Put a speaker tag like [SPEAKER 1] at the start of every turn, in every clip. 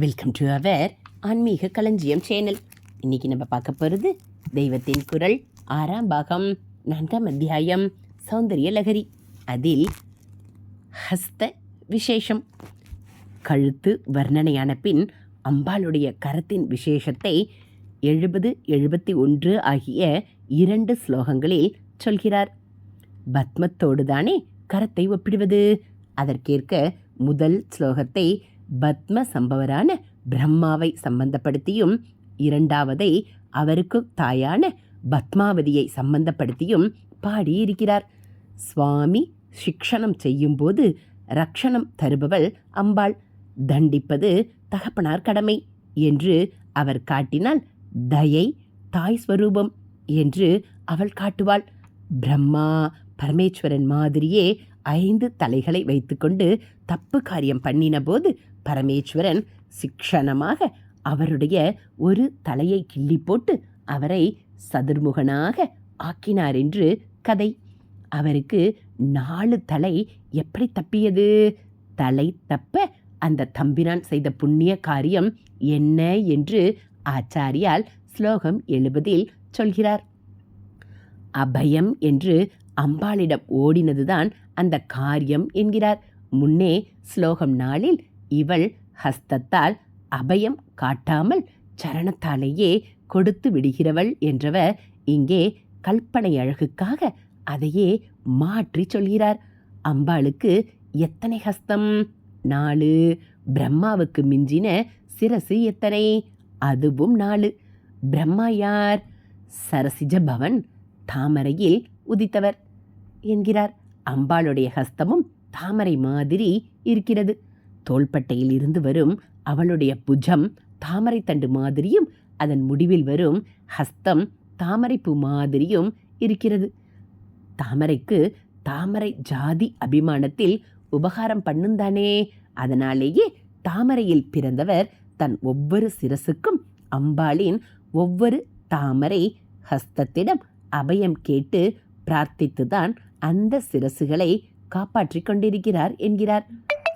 [SPEAKER 1] Welcome to our ஆன்மீக களஞ்சியம் channel இன்னைக்கு நம்ம பார்க்க போகிறது தெய்வத்தின் குரல் ஆறாம் பாகம் நான்காம் அத்தியாயம் சௌந்தரிய லகரி. அதில் ஹஸ்த விசேஷம். கழுத்து வர்ணனையான பின் அம்பாளுடைய கரத்தின் விசேஷத்தை எழுபது எழுபத்தி ஒன்று ஆகிய இரண்டு ஸ்லோகங்களில் சொல்கிறார். பத்மத்தோடு தானே கரத்தை ஒப்பிடுவது? அதற்கேற்க முதல் ஸ்லோகத்தை பத்ம சம்பவரான பிரம்மாவை சம்பந்தப்படுத்தியும் இரண்டாவதை அவருக்கு தாயான பத்மாவதியை சம்பந்தப்படுத்தியும் பாடியிருக்கிறார். சுவாமி சிக்ஷணம் செய்யும்போது ரக்ஷணம் தருபவள் அம்பாள். தண்டிப்பது தகப்பனார் கடமை என்று அவர் காட்டினால் தயை தாய் ஸ்வரூபம் என்று அவள் காட்டுவாள். பிரம்மா பரமேஸ்வரன் மாதிரியே ஐந்து தலைகளை வைத்துக்கொண்டு தப்பு காரியம் பண்ணின போது பரமேஸ்வரன் சிக்ஷணமாக அவருடைய ஒரு தலையை கிள்ளி போட்டு அவரை சதுர்முகனாக ஆக்கினார் என்று கதை. அவருக்கு நாலு தலை எப்படி தப்பியது? தலை தப்ப அந்த தம்பிரான் செய்த புண்ணிய காரியம் என்ன என்று ஆச்சாரியால் ஸ்லோகம் எழுபதில் சொல்கிறார். அபயம் என்று அம்பாளிடம் ஓடினதுதான் அந்த காரியம் என்கிறார். முன்னே ஸ்லோகம் நாளில் இவள் ஹஸ்தத்தால் அபயம் காட்டாமல் சரணத்தாலேயே கொடுத்து விடுகிறவள் என்றவர் இங்கே கல்பனை அழகுக்காக அதையே மாற்றி சொல்கிறார். அம்பாளுக்கு எத்தனை ஹஸ்தம்? நாலு. பிரம்மாவுக்கு மிஞ்சின சிரசு எத்தனை? அதுவும் நாலு. பிரம்மா யார்? சரசிஜ பவன் தாமரையில் உதித்தவர் என்கிறார். அம்பாளுடைய ஹஸ்தமும் தாமரை மாதிரி இருக்கிறது. தோள்பட்டையில் இருந்து வரும் அவளுடைய புஜம் தாமரை தண்டு மாதிரியும் அதன் முடிவில் வரும் ஹஸ்தம் தாமரைப்பூ மாதிரியும் இருக்கிறது. தாமரைக்கு தாமரை ஜாதி அபிமானத்தில் உபகாரம் பண்ணுந்தானே அதனாலேயே தாமரையில் பிறந்தவர் தன் ஒவ்வொரு சிரசுக்கும் அம்பாளின் ஒவ்வொரு தாமரை ஹஸ்தத்திடம் அபயம் கேட்டு பிரார்த்தித்துதான் அந்த சிரசுகளை காப்பாற்றிக் கொண்டிருக்கிறார் என்கிறார்.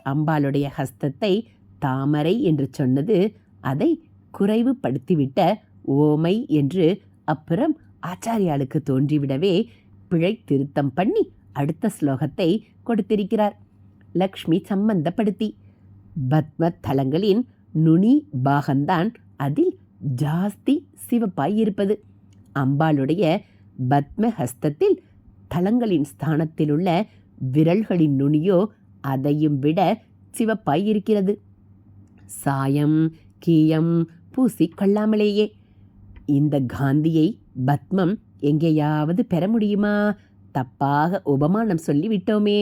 [SPEAKER 1] அம்பாளுடைய ஹஸ்தத்தை தாமரை என்று சொன்னது அதை குறைவுபடுத்திவிட்ட ஓமை என்று அப்புறம் ஆச்சாரியாளுக்கு தோன்றிவிடவே பிழை திருத்தம் பண்ணி அடுத்த ஸ்லோகத்தை கொடுத்திருக்கிறார். லக்ஷ்மி சம்பந்தப்படுத்தி. பத்ம தலங்களின் நுனி பாகம்தான் அதில் ஜாஸ்தி சிவப்பாய் இருப்பது. அம்பாளுடைய பத்ம ஹஸ்தத்தில் தலங்களின் ஸ்தானத்திலுள்ள விரல்களின் நுனியோ அதையும் விட சிவப்பாய் இருக்கிறது. சாயம் கீயம் பூசி கொள்ளாமலேயே இந்த காந்தியை பத்மம் எங்கேயாவது பெற முடியுமா? தப்பாக உபமானம் சொல்லிவிட்டோமே.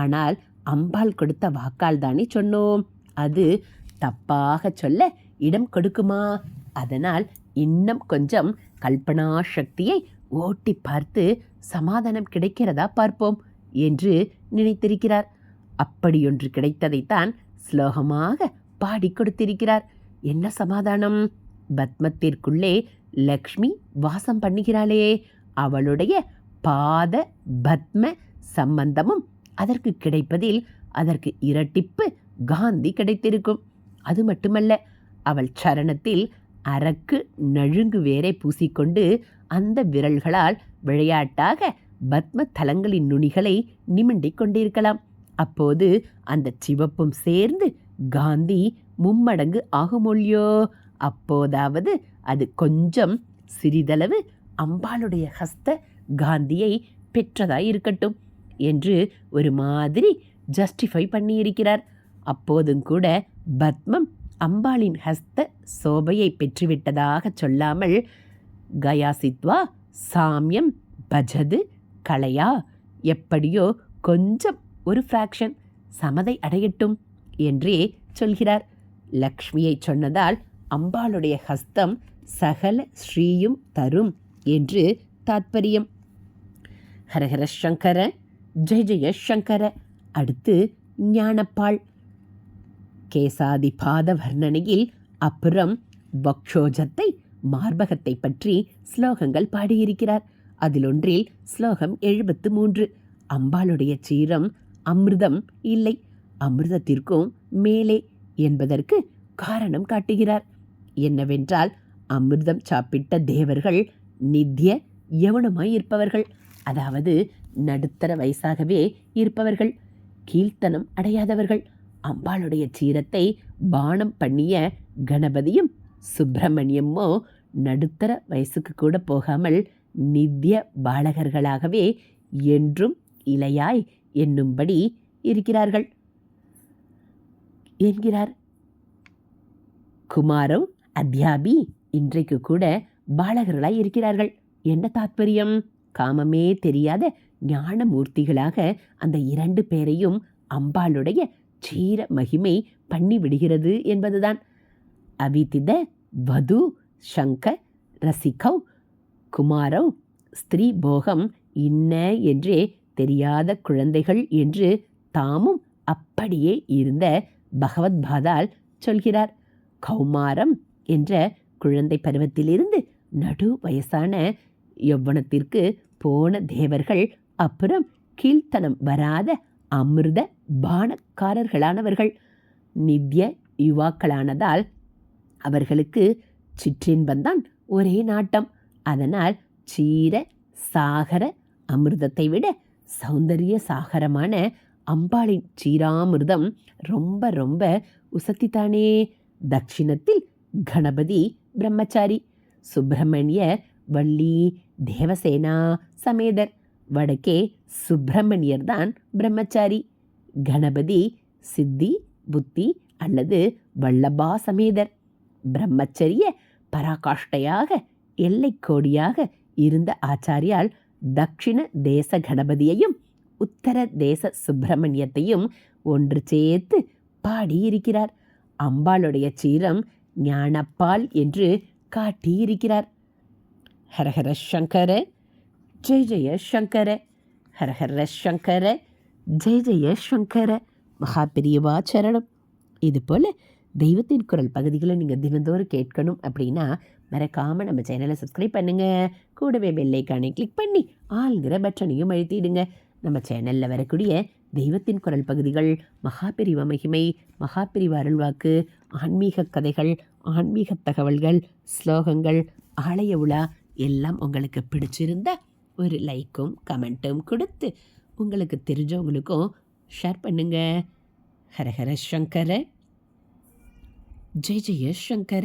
[SPEAKER 1] ஆனால் அம்பாள் கொடுத்த வாக்கால் தானே சொன்னோம். அது தப்பாக சொல்ல இடம் கொடுக்குமா? அதனால் இன்னும் கொஞ்சம் கல்பனா சக்தியை ஓட்டி பார்த்து சமாதானம் கிடைக்கிறதா பார்ப்போம் என்று நினைத்திருக்கிறார். அப்படியொன்று கிடைத்ததைத்தான் ஸ்லோகமாக பாடிக் கொடுத்திருக்கிறார். என்ன சமாதானம்? பத்மத்திற்குள்ளே லக்ஷ்மி வாசம் பண்ணுகிறாளே. அவளுடைய பாத பத்ம சம்பந்தமும் அதற்கு கிடைப்பதில் அதற்கு இரட்டிப்பு காந்தி கிடைத்திருக்கும். அது மட்டுமல்ல அவள் சரணத்தில் அரக்கு நழுங்கு வேரை பூசிக்கொண்டு அந்த விரல்களால் விளையாட்டாக பத்ம தலங்களின் நுனிகளை நிமிண்டிக் கொண்டிருக்கலாம். அப்போது அந்த சிவப்பும் சேர்ந்து காந்தி மும்மடங்கு ஆகுமொழியோ? அப்போதாவது அது கொஞ்சம் சிறிதளவு அம்பாளுடைய ஹஸ்த காந்தியை பெற்றதாய் இருக்கட்டும் என்று ஒரு மாதிரி ஜஸ்டிஃபை பண்ணியிருக்கிறார். அப்போதும் கூட பத்மம் அம்பாளின் ஹஸ்த சோபையை பெற்றுவிட்டதாக சொல்லாமல் கயாசித்வா சாமியம் பஜது கலையா எப்படியோ கொஞ்சம் ஒரு ஃப்ராக்ஷன் சமதை அடையட்டும் என்றே சொல்கிறார். லக்ஷ்மியை சொன்னதால் அம்பாளுடைய ஹஸ்தம் சகல ஸ்ரீயும் தரும் என்று தாத்பரியம். ஹரஹர சங்கர ஜெய ஜெய சங்கர. அடுத்து ஞானப்பாள். கேசாதி பாத வர்ணனையில் அப்புறம் பக்ஷோஜத்தை மார்பகத்தை பற்றி ஸ்லோகங்கள் பாடியிருக்கிறார். அதிலொன்றில் ஸ்லோகம் எழுபத்து மூன்று. அம்பாளுடைய சீரம் அமிர்தம் இல்லை. அமிர்தத்திற்கும் மேலே என்பதற்கு காரணம் காட்டுகிறார். என்னவென்றால் அமிர்தம் சாப்பிட்ட தேவர்கள் நித்திய யவனமாய் இருப்பவர்கள். அதாவது நடுத்தர வயசாகவே இருப்பவர்கள். கீழ்த்தனம் அடையாதவர்கள். அம்பாளுடைய சீரத்தை பானம் பண்ணிய கணபதியும் சுப்பிரமணியமோ நடுத்தர வயசுக்கு கூட போகாமல் நித்திய பாலகர்களாகவே என்றும் இலையாய் என்னும்படி இருக்கிறார்கள். என்கிறார். குமாரம் அத்யாபி இன்றைக்கு கூட பாலகர்களாய் இருக்கிறார்கள். என்ன தாத்பரியம்? காமமே தெரியாத ஞானமூர்த்திகளாக அந்த இரண்டு பேரையும் அம்பாளுடைய சீர மகிமை பண்ணிவிடுகிறது என்பதுதான். அவிதித வது சங்க ரசிகவ் குமாரவ் ஸ்திரீ போகம் இன்ன என்றே தெரியாத குழந்தைகள் என்று தாமும் அப்படியே இருந்த பகவத் பாதால் சொல்கிறார். கௌமாரம் என்ற குழந்தை பருவத்திலிருந்து நடு வயசான யௌவனத்திற்கு போன தேவர்கள் அப்புறம் கீழ்த்தனம் வராத அமிர்த பானக்காரர்களானவர்கள். நித்திய யுவாக்களானதால் அவர்களுக்கு சிற்றின்பந்தான் ஒரே நாட்டம். அதனால் சீர சாகர அமிர்தத்தை விட சௌந்தரிய சாகரமான அம்பாளின் சீராமிர்தம் ரொம்ப ரொம்ப உசத்தித்தானே. தட்சிணத்தில் கணபதி பிரம்மச்சாரி சுப்பிரமணியர் வள்ளி தேவசேனா சமேதர் வடக்கே சுப்பிரமணியர் தான் பிரம்மச்சாரி கணபதி சித்தி புத்தி அல்லது வல்லபா சமேதர். பிரம்மச்சரிய பராகாஷ்டையாக எல்லைக்கோடியாக இருந்த ஆச்சாரியால் தக்ஷிண தேச கணபதியையும் உத்தர தேச சுப்பிரமணியத்தையும் ஒன்று சேர்த்து பாடியிருக்கிறார். அம்பாளுடைய சீரம் ஞானப்பால் என்று காட்டியிருக்கிறார். ஹரஹர சங்கர ஜெய ஜெய சங்கர ஹரஹர சங்கர ஜெய ஜெய சங்கர மகா பெரியவா சரணம். இது போல் தெய்வத்தின் குரல் பகுதிகளை நீங்கள் தினந்தோறும் கேட்கணும் அப்படின்னா மறக்காமல் நம்ம சேனலை சப்ஸ்கிரைப் பண்ணுங்கள் கூடவே பெல்லைக்கானை கிளிக் பண்ணி ஆளுங்கிற பட்டனையும் அழுத்திடுங்க. நம்ம சேனலில் வரக்கூடிய தெய்வத்தின் குரல் பகுதிகள் மகாபிரிவ மகிமை மகாபிரிவ அருள்வாக்கு ஆன்மீக கதைகள் ஆன்மீக தகவல்கள் ஸ்லோகங்கள் ஆலய உலா எல்லாம் உங்களுக்கு பிடிச்சிருந்தா ஒரு லைக்கும் கமெண்ட்டும் கொடுத்து உங்களுக்கு தெரிஞ்சவங்களுக்கும் ஷேர் பண்ணுங்க. ஹரஹர சங்கர. ஜெய ஜெய சங்கர.